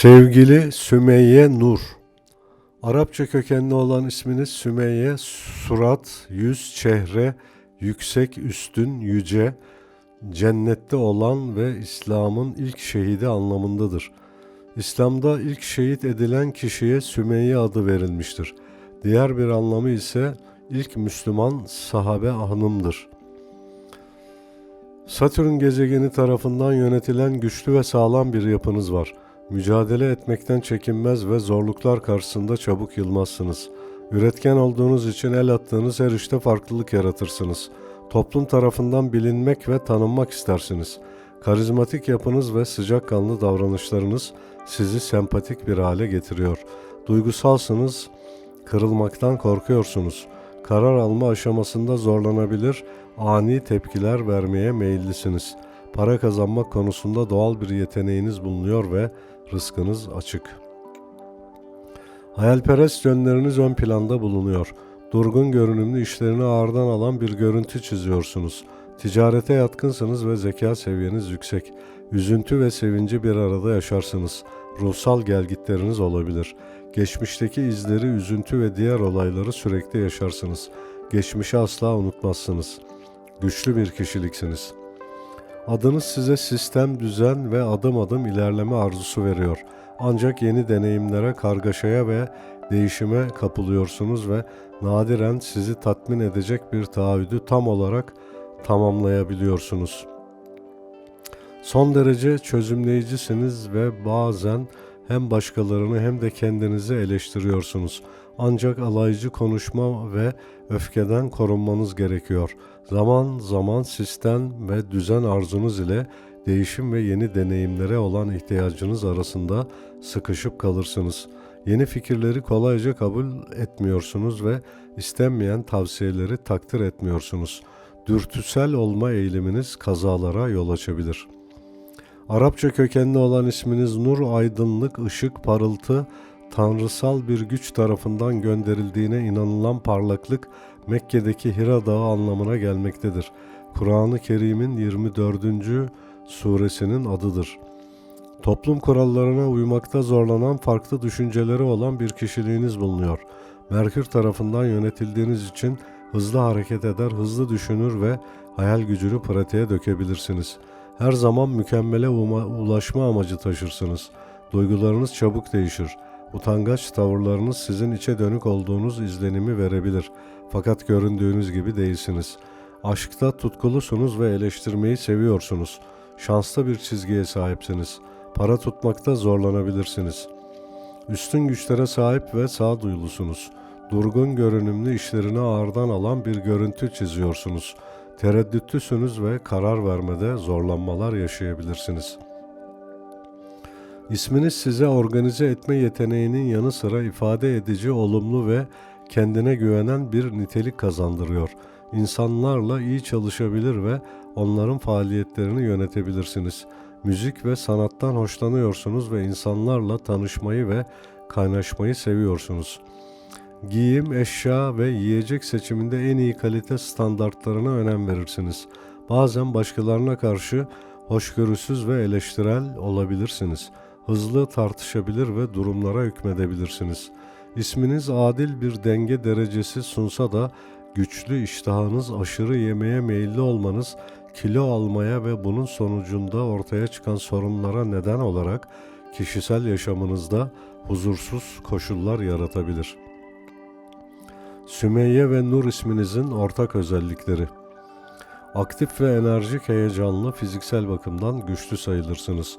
Sevgili Sümeyye Nur Arapça kökenli olan isminiz Sümeyye, surat, yüz, çehre, yüksek, üstün, yüce, cennette olan ve İslam'ın ilk şehidi anlamındadır. İslam'da ilk şehit edilen kişiye Sümeyye adı verilmiştir. Diğer bir anlamı ise ilk Müslüman sahabe hanımdır. Satürn gezegeni tarafından yönetilen güçlü ve sağlam bir yapınız var. Mücadele etmekten çekinmez ve zorluklar karşısında çabuk yılmazsınız. Üretken olduğunuz için el attığınız her işte farklılık yaratırsınız. Toplum tarafından bilinmek ve tanınmak istersiniz. Karizmatik yapınız ve sıcakkanlı davranışlarınız sizi sempatik bir hale getiriyor. Duygusalsınız, kırılmaktan korkuyorsunuz. Karar alma aşamasında zorlanabilir, ani tepkiler vermeye meyillisiniz. Para kazanmak konusunda doğal bir yeteneğiniz bulunuyor ve rızkınız açık. Hayalperest yönleriniz ön planda bulunuyor. Durgun görünümlü işlerini ağırdan alan bir görüntü çiziyorsunuz. Ticarete yatkınsınız ve zeka seviyeniz yüksek. Üzüntü ve sevinci bir arada yaşarsınız. Ruhsal gelgitleriniz olabilir. Geçmişteki izleri, üzüntü ve diğer olayları sürekli yaşarsınız. Geçmişi asla unutmazsınız. Güçlü bir kişiliksiniz.'' Adınız size sistem, düzen ve adım adım ilerleme arzusu veriyor. Ancak yeni deneyimlere, kargaşaya ve değişime kapılıyorsunuz ve nadiren sizi tatmin edecek bir taahhüdü tam olarak tamamlayabiliyorsunuz. Son derece çözümleyicisiniz ve bazen hem başkalarını hem de kendinizi eleştiriyorsunuz. Ancak alaycı konuşma ve öfkeden korunmanız gerekiyor. Zaman zaman sistem ve düzen arzunuz ile değişim ve yeni deneyimlere olan ihtiyacınız arasında sıkışıp kalırsınız. Yeni fikirleri kolayca kabul etmiyorsunuz ve istenmeyen tavsiyeleri takdir etmiyorsunuz. Dürtüsel olma eğiliminiz kazalara yol açabilir. Arapça kökenli olan isminiz nur, aydınlık, ışık, parıltı, tanrısal bir güç tarafından gönderildiğine inanılan parlaklık Mekke'deki Hira Dağı anlamına gelmektedir. Kur'an-ı Kerim'in 24. suresinin adıdır. Toplum kurallarına uymakta zorlanan farklı düşünceleri olan bir kişiliğiniz bulunuyor. Merkür tarafından yönetildiğiniz için hızlı hareket eder, hızlı düşünür ve hayal gücünü pratiğe dökebilirsiniz. Her zaman mükemmele ulaşma amacı taşırsınız. Duygularınız çabuk değişir. Utangaç tavırlarınız sizin içe dönük olduğunuz izlenimi verebilir. Fakat göründüğünüz gibi değilsiniz. Aşkta tutkulusunuz ve eleştirmeyi seviyorsunuz. Şanslı bir çizgiye sahipsiniz. Para tutmakta zorlanabilirsiniz. Üstün güçlere sahip ve sağduyulusunuz. Durgun görünümlü işlerini ağırdan alan bir görüntü çiziyorsunuz. Tereddütlüsünüz ve karar vermede zorlanmalar yaşayabilirsiniz.'' İsminiz size organize etme yeteneğinin yanı sıra ifade edici, olumlu ve kendine güvenen bir nitelik kazandırıyor. İnsanlarla iyi çalışabilir ve onların faaliyetlerini yönetebilirsiniz. Müzik ve sanattan hoşlanıyorsunuz ve insanlarla tanışmayı ve kaynaşmayı seviyorsunuz. Giyim, eşya ve yiyecek seçiminde en iyi kalite standartlarına önem verirsiniz. Bazen başkalarına karşı hoşgörüsüz ve eleştirel olabilirsiniz.'' Hızlı tartışabilir ve durumlara hükmedebilirsiniz. İsminiz adil bir denge derecesi sunsa da güçlü iştahınız, aşırı yemeye meyilli olmanız, kilo almaya ve bunun sonucunda ortaya çıkan sorunlara neden olarak kişisel yaşamınızda huzursuz koşullar yaratabilir. Sümeyye ve Nur isminizin ortak özellikleri Aktif ve enerjik, heyecanlı, fiziksel bakımdan güçlü sayılırsınız.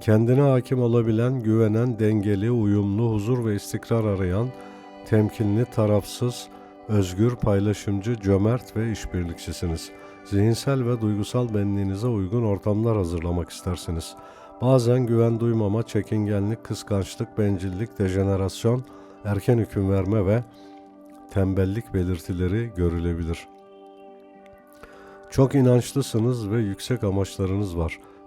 Kendine hakim olabilen, güvenen, dengeli, uyumlu, huzur ve istikrar arayan, temkinli, tarafsız, özgür, paylaşımcı, cömert ve işbirlikçisiniz. Zihinsel ve duygusal benliğinize uygun ortamlar hazırlamak istersiniz. Bazen güven duymama, çekingenlik, kıskançlık, bencillik, dejenerasyon, erken hüküm verme ve tembellik belirtileri görülebilir. Çok inançlısınız ve yüksek amaçlarınız var.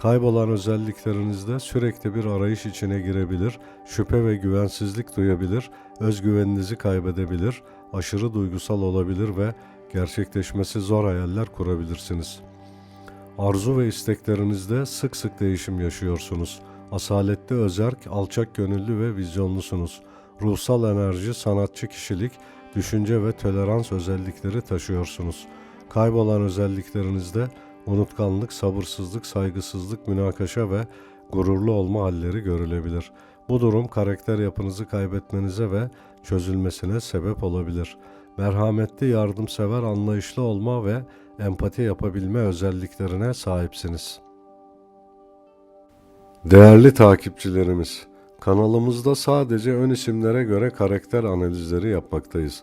Kaybolan özelliklerinizde sürekli bir arayış içine girebilir, şüphe ve güvensizlik duyabilir, özgüveninizi kaybedebilir, aşırı duygusal olabilir ve gerçekleşmesi zor hayaller kurabilirsiniz. Arzu ve isteklerinizde sık sık değişim yaşıyorsunuz. Asaletli özerk, alçak gönüllü ve vizyonlusunuz. Ruhsal enerji, sanatçı kişilik, düşünce ve tolerans özellikleri taşıyorsunuz. Kaybolan özelliklerinizde unutkanlık, sabırsızlık, saygısızlık, münakaşa ve gururlu olma halleri görülebilir. Bu durum karakter yapınızı kaybetmenize ve çözülmesine sebep olabilir. Merhametli, yardımsever, anlayışlı olma ve empati yapabilme özelliklerine sahipsiniz. Değerli takipçilerimiz, kanalımızda sadece ön isimlere göre karakter analizleri yapmaktayız.